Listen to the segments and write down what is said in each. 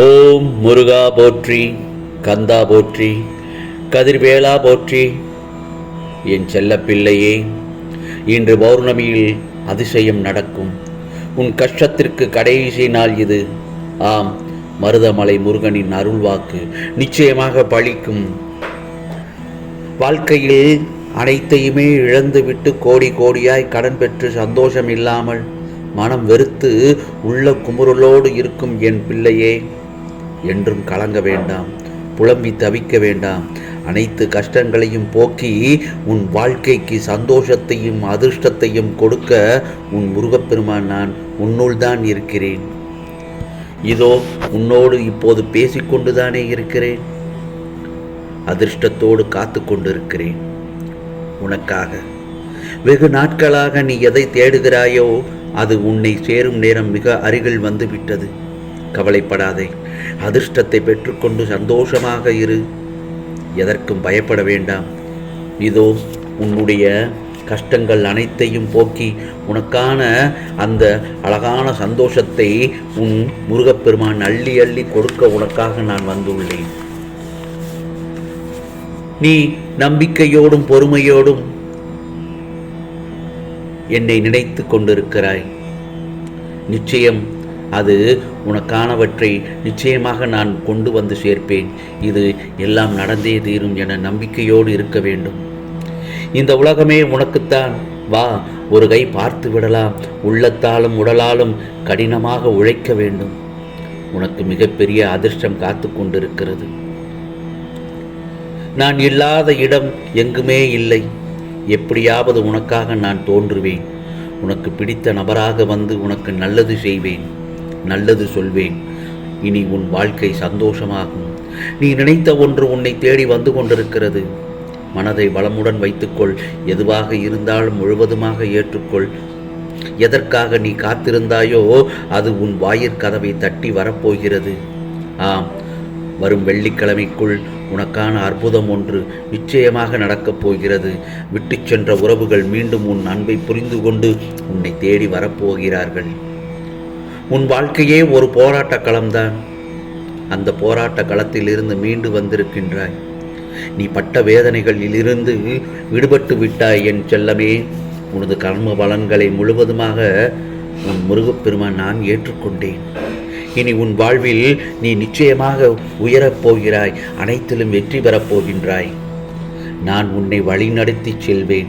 ஓம் முருகா போற்றி கந்தா போற்றி கதிர்வேளா போற்றி. என் செல்லப்பிள்ளையே இன்று பௌர்ணமியில் அதிசயம் நடக்கும். உன் கஷ்டத்திற்கு கடைசி நாள் இது. ஆம் மருதமலை முருகனின் அருள்வாக்கு நிச்சயமாக பழிக்கும். வாழ்க்கையில் அனைத்தையுமே இழந்துவிட்டு கோடி கோடியாய் கடன் பெற்று சந்தோஷம் இல்லாமல் மனம் வெறுத்து உள்ள குமுறலோடு இருக்கும் என் பிள்ளையே என்றும் கலங்க வேண்டாம் புலம்பி தவிக்க வேண்டாம். அனைத்து கஷ்டங்களையும் போக்கி உன் வாழ்க்கைக்கு சந்தோஷத்தையும் அதிர்ஷ்டத்தையும் கொடுக்க உன் முருகப்பெருமான் நான் உன்னுள் தான் இருக்கிறேன். இதோ உன்னோடு இப்போது பேசிக்கொண்டுதானே இருக்கிறேன். அதிர்ஷ்டத்தோடு காத்து கொண்டிருக்கிறேன். உனக்காக. வெகு நாட்களாக நீ எதை தேடுகிறாயோ அது உன்னை சேரும் நேரம் மிக அருகில் வந்து விட்டது கவலைப்படாதே. அதிர்ஷ்டத்தை பெற்றுக்கொண்டு சந்தோஷமாக இரு. எதற்கும் பயப்பட வேண்டாம். இதோ உன்னுடைய கஷ்டங்கள் அனைத்தையும் போக்கி உனக்கான அந்த அழகான சந்தோஷத்தை உன் முருகப்பெருமான் அள்ளி அள்ளி கொடுக்க உனக்காக நான் வந்துள்ளேன். நீ நம்பிக்கையோடும் பொறுமையோடும் என்னை நினைத்து கொண்டிருக்கிறாய். நிச்சயம் அது உனக்கானவற்றை நிச்சயமாக நான் கொண்டு வந்து சேர்ப்பேன். இது எல்லாம் நடந்தே தீரும் என நம்பிக்கையோடு இருக்க வேண்டும். இந்த உலகமே உனக்குத்தான். வா ஒரு கை பார்த்து விடலாம். உள்ளத்தாலும் உடலாலும் கடினமாக உழைக்க வேண்டும். உனக்கு மிகப்பெரிய அதிர்ஷ்டம் காத்து கொண்டிருக்கிறது. நான் இல்லாத இடம் எங்குமே இல்லை. எப்படியாவது உனக்காக நான் தோன்றுவேன். உனக்கு பிடித்த நபராக வந்து உனக்கு நல்லது செய்வேன். நல்லது சொல்வேன். இனி உன் வாழ்க்கை சந்தோஷமாகும். நீ நினைத்த ஒன்று உன்னை தேடி வந்து கொண்டிருக்கிறது. மனதை வளமுடன் வைத்துக்கொள். எதுவாக இருந்தாலும் முழுவதுமாக ஏற்றுக்கொள். எதற்காக நீ காத்திருந்தாயோ அது உன் வாயிற்கதவை தட்டி வரப்போகிறது. ஆம் வரும் வெள்ளிக்கிழமைக்குள் உனக்கான அற்புதம் ஒன்று நிச்சயமாக நடக்கப் போகிறது. விட்டுச் சென்ற உறவுகள் மீண்டும் உன் அன்பை புரிந்து கொண்டு உன்னை தேடி வரப்போகிறார்கள். உன் வாழ்க்கையே ஒரு போராட்ட களம்தான். அந்த போராட்ட களத்தில் இருந்து மீண்டு வந்திருக்கின்றாய். நீ பட்ட வேதனைகளில் இருந்து விடுபட்டு விட்டாய் என் செல்லமே. உனது கர்ம பலன்களை முழுவதுமாக உன் முருகப்பெருமான் நான் ஏற்றுக்கொண்டேன். இனி உன் வாழ்வில் நீ நிச்சயமாக உயரப் போகிறாய் அனைத்திலும் வெற்றி பெறப் போகின்றாய். நான் உன்னை வழிநடத்திச் செல்வேன்.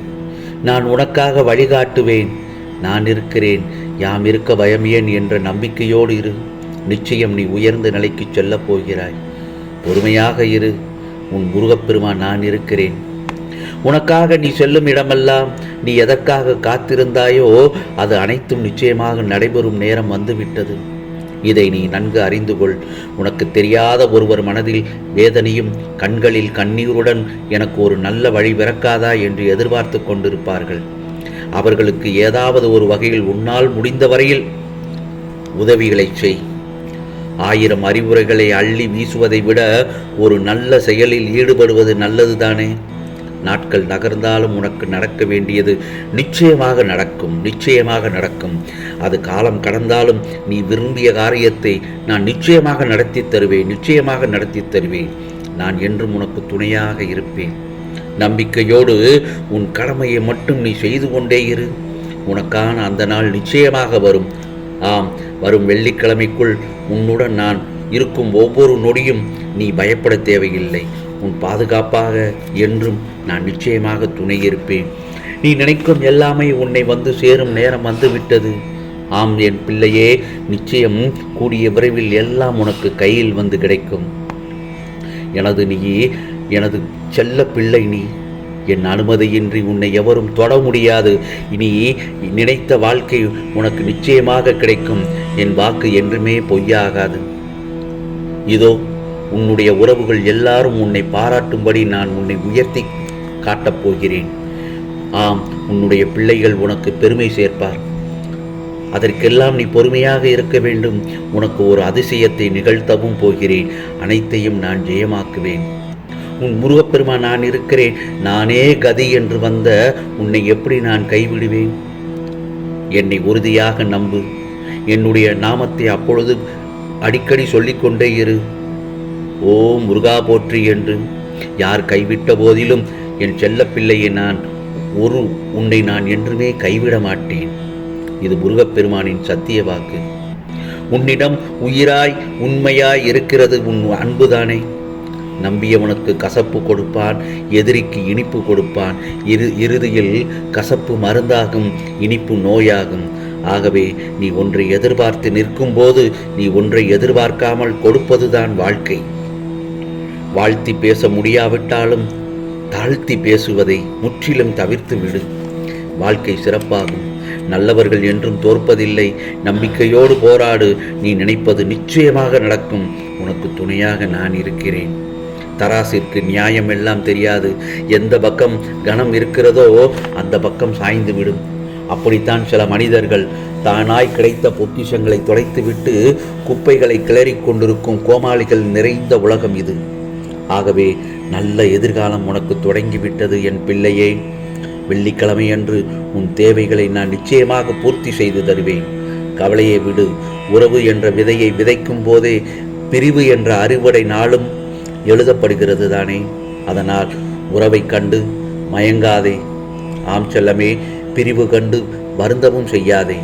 நான் உனக்காக வழிகாட்டுவேன். நான் இருக்கிறேன். யாம் இருக்க பயம் ஏன் என்ற நம்பிக்கையோடு இரு. நிச்சயம் நீ உயர்ந்த நிலைக்கு செல்லப் போகிறாய். பொறுமையாக இரு. உன் முருகப்பெருமான் நான் இருக்கிறேன். உனக்காக நீ செல்லும் இடமெல்லாம் நீ எதற்காக காத்திருந்தாயோ அது அனைத்தும் நிச்சயமாக நடைபெறும் நேரம் வந்துவிட்டது. இதை நீ நன்கு அறிந்து கொள். உனக்கு தெரியாத ஒருவர் மனதில் வேதனையும் கண்களில் கண்ணீருடன் எனக்கு ஒரு நல்ல வழி பிறக்காதா என்று எதிர்பார்த்து கொண்டிருப்பார்கள். அவர்களுக்கு ஏதாவது ஒரு வகையில் உன்னால் முடிந்த வரையில் உதவிகளை செய். ஆயிரம் அறிவுரைகளை அள்ளி வீசுவதை விட ஒரு நல்ல செயலில் ஈடுபடுவது நல்லதுதானே? நாட்கள் நகர்ந்தாலும் உனக்கு நடக்க வேண்டியது நிச்சயமாக நடக்கும் நிச்சயமாக நடக்கும். அது காலம் கடந்தாலும் நீ விரும்பிய காரியத்தை நான் நிச்சயமாக நடத்தி தருவேன் நிச்சயமாக நடத்தி தருவேன். நான் என்றும் உனக்கு துணையாக இருப்பேன். நம்பிக்கையோடு உன் கடமையை மட்டும் நீ செய்து கொண்டே இரு. உனக்கான அந்த நாள் நிச்சயமாக வரும். ஆம் வரும் வெள்ளிக்கிழமைக்குள் உன்னுடன் நான் இருக்கும் ஒவ்வொரு நொடியும் நீ பயப்பட தேவையில்லை. உன் பாதுகாப்பாக என்றும் நான் நிச்சயமாக துணை இருப்பேன். நீ நினைக்கும் எல்லாமே உன்னை வந்து சேரும் நேரம் வந்துவிட்டது ஆம் என் பிள்ளையே நிச்சயம் கூடிய விரைவில் எல்லாம் உனக்கு கையில் வந்து கிடைக்கும். எனது நீ எனது செல்ல பிள்ளை நீ. என் அனுமதியின்றி உன்னை எவரும் தொட முடியாது. இனி நினைத்த வாழ்க்கை உனக்கு நிச்சயமாக கிடைக்கும். என் வாக்கு என்றுமே பொய்யாகாது. இதோ உன்னுடைய உறவுகள் எல்லாரும் உன்னை பாராட்டும்படி நான் உன்னை உயர்த்தி காட்டப் போகிறேன். ஆம் உன்னுடைய பிள்ளைகள் உனக்கு பெருமை சேர்ப்பார். அதற்கெல்லாம் நீ பொறுமையாக இருக்க வேண்டும். உனக்கு ஒரு அதிசயத்தை நிகழ்த்தவும் போகிறேன். அனைத்தையும் நான் ஜெயமாக்குவேன். உன் முருகப்பெருமான் நான் இருக்கிறேன். நானே கதி என்று வந்த உன்னை எப்படி நான் கைவிடுவேன்? என்னை உறுதியாக நம்பு. என்னுடைய நாமத்தை அப்பொழுது அடிக்கடி சொல்லிக்கொண்டே இரு. ஓ முருகா போற்றி என்று. யார் கைவிட்ட போதிலும் என் செல்லப்பிள்ளையை நான் ஒரு உன்னை நான் என்றுமே கைவிட மாட்டேன். இது முருகப்பெருமானின் சத்திய வாக்கு. உன்னிடம் உயிராய் உண்மையாய் இருக்கிறது உன் அன்புதானே. நம்பியவனுக்கு கசப்பு கொடுப்பான் எதிரிக்கு இனிப்பு கொடுப்பான். இரு இறுதியில் கசப்பு மருந்தாகும் இனிப்பு நோயாகும். ஆகவே நீ ஒன்றை எதிர்பார்த்து நிற்கும்போது நீ ஒன்றை எதிர்பார்க்காமல் கொடுப்பதுதான் வாழ்க்கை. வாழ்த்தி பேச முடியாவிட்டாலும் தாழ்த்தி பேசுவதை முற்றிலும் தவிர்த்து விடு. வாழ்க்கை சிறப்பாகும். நல்லவர்கள் என்றும் தோற்பதில்லை. நம்பிக்கையோடு போராடு. நீ நினைப்பது நிச்சயமாக நடக்கும். உனக்கு துணையாக நான் இருக்கிறேன். தராசிற்கு நியாயம் எல்லாம் தெரியாது. எந்த பக்கம் கணம் இருக்கிறதோ அந்த பக்கம் சாய்ந்து விடும். அப்படித்தான் சில மனிதர்கள் தானாய் கிடைத்த பொக்கிஷங்களை தொலைத்துவிட்டு குப்பைகளை கிளறிக் கொண்டிருக்கும் கோமாளிகள் நிறைந்த உலகம் இது. ஆகவே நல்ல எதிர்காலம் உனக்கு தொடங்கிவிட்டது என் பிள்ளையே. வெள்ளிக்கிழமை அன்று உன் தேவைகளை நான் நிச்சயமாக பூர்த்தி செய்து தருவேன். கவலையை விடு. உறவு என்ற விதையை விதைக்கும் போதே பிரிவு என்ற அறுவடை நாளும் எழுதப்படுகிறது தானே? அதனால் உறவை கண்டு மயங்காதே. ஆம் செல்லமே பிரிவு கண்டு வருந்தவும் செய்யாதே.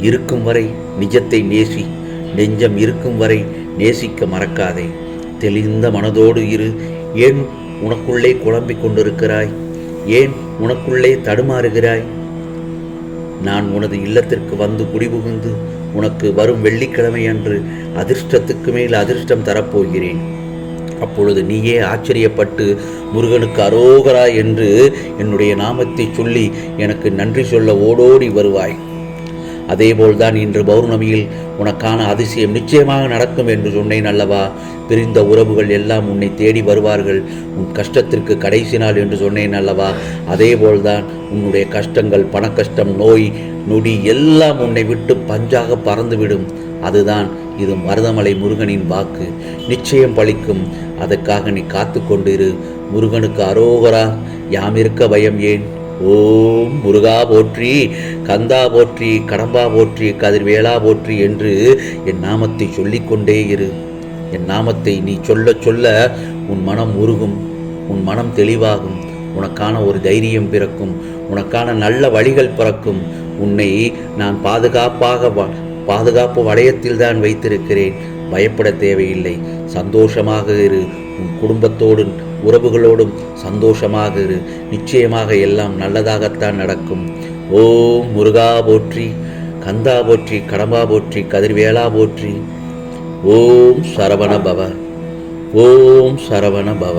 இருக்கும் வரை நிஜத்தை நேசி நெஞ்சம் இருக்கும் வரை நேசிக்க மறக்காதே. தெளிந்த மனதோடு இரு. ஏன் உனக்குள்ளே குழம்பிக் கொண்டிருக்கிறாய்? ஏன் உனக்குள்ளே தடுமாறுகிறாய்? நான் உனது இல்லத்திற்கு வந்து குடிபுகுந்து உனக்கு வரும் வெள்ளிக்கிழமை அன்று அதிர்ஷ்டத்துக்கு மேல் அதிர்ஷ்டம் தரப்போகிறேன். அப்பொழுது நீயே ஆச்சரியப்பட்டு முருகனுக்கு அரோகரா என்று என்னுடைய நாமத்தை சொல்லி எனக்கு நன்றி சொல்ல ஓடோடி வருவாய். அதேபோல்தான் இன்று பௌர்ணமியில் உனக்கான அதிசயம் நிச்சயமாக நடக்கும் என்று சொன்னேன் அல்லவா? பிரிந்த உறவுகள் எல்லாம் உன்னை தேடி வருவார்கள். உன் கஷ்டத்திற்கு கடைசி நாள் என்று சொன்னேன் அல்லவா? அதேபோல்தான் உன்னுடைய கஷ்டங்கள் பணக்கஷ்டம் நோய் நொடி எல்லாம் உன்னை விட்டு பஞ்சாக பறந்துவிடும். அதுதான் இது மருதமலை முருகனின் வாக்கு. நிச்சயம் பலிக்கும் அதற்காக நீ காத்து கொண்டிரு. முருகனுக்கு அரோகரா. யாம் இருக்க பயம் ஏன்? ஓம் முருகா போற்றி கந்தா போற்றி கடம்பா போற்றி கதிர்வேளா போற்றி என்று என் நாமத்தை சொல்லிக்கொண்டே இரு. என் நாமத்தை நீ சொல்ல சொல்ல உன் மனம் உருகும். உன் மனம் தெளிவாகும். உனக்கான ஒரு தைரியம் பிறக்கும். உனக்கான நல்ல வழிகள் பிறக்கும். உன்னை நான் பாதுகாப்பாக வ- பாதுகாப்பு வளையத்தில் தான் வைத்திருக்கிறேன். பயப்பட தேவையில்லை. சந்தோஷமாக இரு. உன் குடும்பத்தோடும் உறவுகளோடும் சந்தோஷமாக இரு. நிச்சயமாக எல்லாம் நல்லதாகத்தான் நடக்கும். ஓம் முருகா போற்றி கந்தா போற்றி கடம்பா போற்றி கதிர்வேலா போற்றி. ஓம் சரவண பவ. ஓம் சரவண பவ.